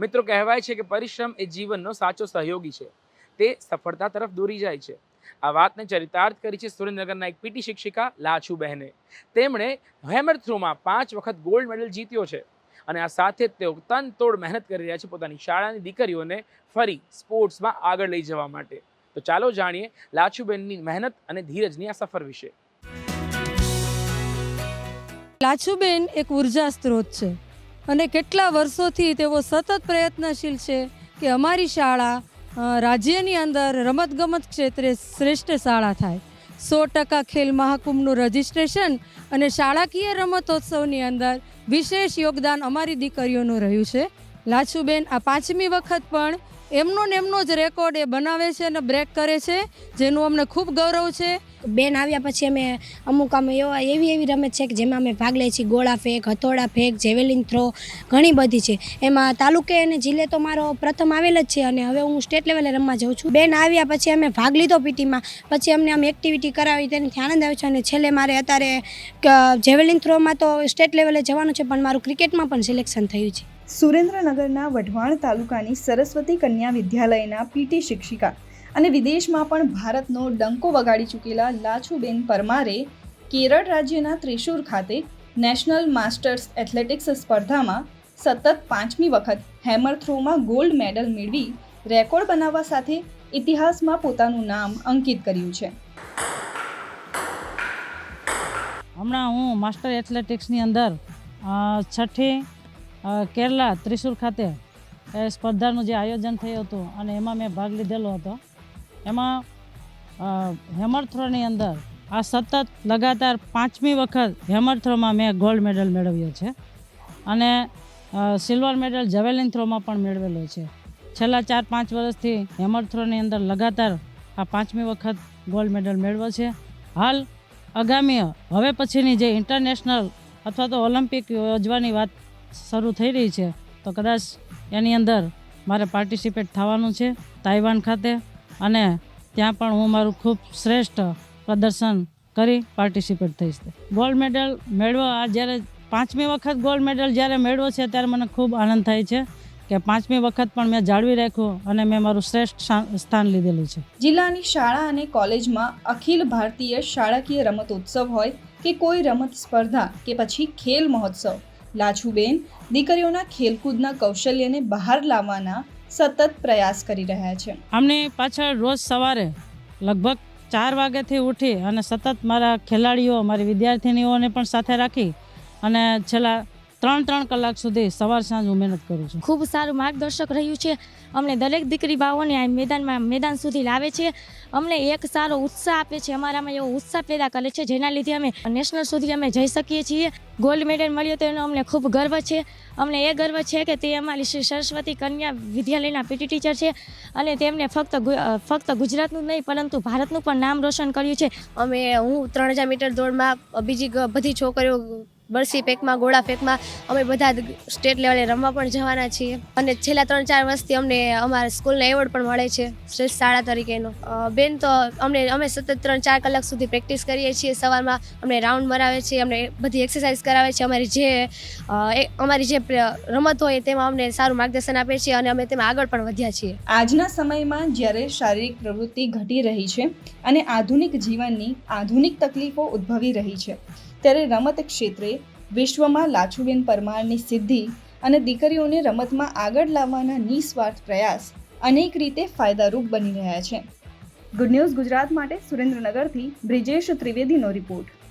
મિત્રો કહેવાય છે કે પરિશ્રમ એ જીવનનો સાચો સહયોગી છે. તે સફળતા તરફ દોરી જાય છે. આ વાતને ચરિતાર્થ કરી છે સુરેન્દ્રનગરના એક પીટી શિક્ષિકા લાછુ બહેને. તેમણે હેમર થ્રોમાં પાંચ વખત ગોલ્ડ મેડલ જીત્યો છે અને આ સાથે જ તેઓ તનતોડ મહેનત કરી રહ્યા છે પોતાની શાળાની દીકરીઓને ફરી સ્પોર્ટ્સમાં આગળ લઈ જવા માટે. તો ચાલો જાણીએ લાછુબેનની મહેનત અને ધીરજની આ સફર વિશે. લાછુબેન એક ઊર્જા સ્ત્રોત છે. અને કેટલા વર્ષોથી તેઓ સતત પ્રયત્નશીલ છે કે અમારી શાળા રાજ્યની અંદર રમતગમત ક્ષેત્રે શ્રેષ્ઠ શાળા થાય. સો ટકા ખેલ મહાકુંભનું રજિસ્ટ્રેશન અને શાળાકીય રમતોત્સવની અંદર વિશેષ યોગદાન અમારી દીકરીઓનું રહ્યું છે. લાછુબેન, આ પાંચમી વખત પણ એમનો ને એમનો જ રેકોર્ડ એ બનાવે છે અને બ્રેક કરે છે, જેનું અમને ખૂબ ગૌરવ છે. બેન આવ્યા પછી અમે અમુક અમે એવા એવી એવી રમત છે કે જેમાં અમે ભાગ લઈએ છીએ, ગોળા ફેંક, હથોડા ફેંક જેવેલિન થ્રો ઘણી બધી છે. એમાં તાલુકે અને જિલ્લે તો મારો પ્રથમ આવેલ જ છે અને હવે હું સ્ટેટ લેવલે રમવા જાઉં છું. બેન આવ્યા પછી અમે ભાગ લીધો પીટીમાં. પછી અમને આમ એક્ટિવિટી કરાવી તેનાથી આનંદ આવ્યો છે અને છેલ્લે મારે અત્યારે જેવેલિન થ્રોમાં તો સ્ટેટ લેવલે જવાનું છે, પણ મારું ક્રિકેટમાં પણ સિલેક્શન થયું છે. સુરેન્દ્રનગરના વઢવાણ તાલુકાની સરસ્વતી કન્યા વિદ્યાલયના પીટી શિક્ષિકા અને વિદેશમાં પણ ભારતનો ડંકો વગાડી ચૂકેલા લાછુબેન પરમારે કેરળ રાજ્યના ત્રિશુર ખાતે નેશનલ માસ્ટર્સ એથ્લેટિક્સ સ્પર્ધામાં સતત પાંચમી વખત હેમર થ્રોમાં ગોલ્ડ મેડલ મેળવી રેકોર્ડ બનાવવા સાથે ઇતિહાસમાં પોતાનું નામ અંકિત કર્યું છે. હમણાં હું માસ્ટર એથ્લેટિક્સની અંદર છઠ્ઠી કેરલા ત્રિશુર ખાતે એ સ્પર્ધાનું જે આયોજન થયું હતું અને એમાં મેં ભાગ લીધેલો હતો. એમાં હેમર થ્રોની અંદર આ સતત લગાતાર પાંચમી વખત હેમર થ્રોમાં મેં ગોલ્ડ મેડલ મેળવ્યો છે અને સિલ્વર મેડલ જવેલિન થ્રોમાં પણ મેળવેલો છે. છેલ્લા ચાર પાંચ વર્ષથી હેમર થ્રોની અંદર લગાતાર આ પાંચમી વખત ગોલ્ડ મેડલ મેળવ્યો છે. હાલ આગામી, હવે પછીની જે ઇન્ટરનેશનલ અથવા તો ઓલિમ્પિક યોજવાની વાત શરૂ થઈ રહી છે. તો કદાચ એની અંદર મારે પાર્ટિસિપેટ થવાનું છે તાઇવાન ખાતે અને ત્યાં પણ હું મારું ખૂબ શ્રેષ્ઠ પ્રદર્શન કરી પાર્ટિસિપેટ થઈશ. ગોલ્ડ મેડલ મેળવવા આ જ્યારે પાંચમી વખત ગોલ્ડ મેડલ જ્યારે મેળવો છે ત્યારે મને ખૂબ આનંદ થાય છે કે પાંચમી વખત પણ મેં જાળવી રાખ્યું અને મેં મારું શ્રેષ્ઠ સ્થાન લીધેલું છે. જિલ્લાની શાળા અને કોલેજમાં અખિલ ભારતીય શાળાકીય રમત ઉત્સવ હોય કે કોઈ રમત સ્પર્ધા કે પછી ખેલ મહોત્સવ? લાછુબેન દીકરીઓના ખેલકૂદના કૌશલ્યને બહાર લાવવાના સતત પ્રયાસ કરી રહ્યા છે. અમને પાછળ રોજ સવારે લગભગ ચાર વાગ્યાથી ઉઠી અને સતત મારા ખેલાડીઓ, મારી વિદ્યાર્થિનીઓને પણ સાથે રાખી અને છેલ્લા ત્રણ ત્રણ કલાક સુધી સવાર સાંજ હું મહેનત કરું છું. ખૂબ સારું માર્ગદર્શક રહ્યું છે. અમને દરેક દીકરી બાઓને આ મેદાનમાં, મેદાન સુધી લાવે છે. અમને એક સારો ઉત્સાહ આપે છે. અમારામાં એવો ઉત્સાહ પેદા કરે છે, જેના લીધે અમે નેશનલ સુધી અમે જઈ શકીએ છીએ. ગોલ્ડ મેડલ મળ્યો તો એનો અમને ખૂબ ગર્વ છે. અમને એ ગર્વ છે કે તે અમારી શ્રી સરસ્વતી કન્યા વિદ્યાલયના પીટી ટીચર છે અને તેમને ફક્ત ફક્ત ગુજરાતનું નહીં, પરંતુ ભારતનું પણ નામ રોશન કર્યું છે. અમે, હું ત્રણ હજાર મીટર દોડમાં બીજી બધી છોકરીઓ બરસી ફેંકમાં ગોળા ફેંકમાં અમે બધા સ્ટેટ લેવલે રમવા પણ જવાના છીએ. અને છેલ્લા ત્રણ ચાર વર્ષથી અમને અમારા સ્કૂલનો એવોર્ડ પણ મળે છે, શ્રેષ્ઠ શાળા તરીકેનો. બેન તો અમને, અમે સતત ત્રણ ચાર કલાક સુધી પ્રેક્ટિસ કરીએ છીએ, સવારમાં અમને રાઉન્ડ મરાવે છે, અમને બધી એક્સરસાઇઝ કરાવે છે, અમારી જે અમારી જે રમત હોય તેમાં અમને સારું માર્ગદર્શન આપે છે અને અમે તેમાં આગળ પણ વધ્યા છીએ. આજના સમયમાં જ્યારે શારીરિક પ્રવૃત્તિ ઘટી રહી છે અને આધુનિક જીવનની આધુનિક તકલીફો ઉદ્ભવી રહી છે ત્યારે રમત ક્ષેત્રે વિશ્વમાં લાછુબેન પરમારની સિદ્ધિ અને દીકરીઓને રમતમાં આગળ લાવવાના નિસ્વાર્થ પ્રયાસ અનેક રીતે ફાયદારૂપ બની રહ્યા છે. ગુડ ન્યૂઝ ગુજરાત માટે સુરેન્દ્રનગરથી બ્રિજેશ ત્રિવેદીનો રિપોર્ટ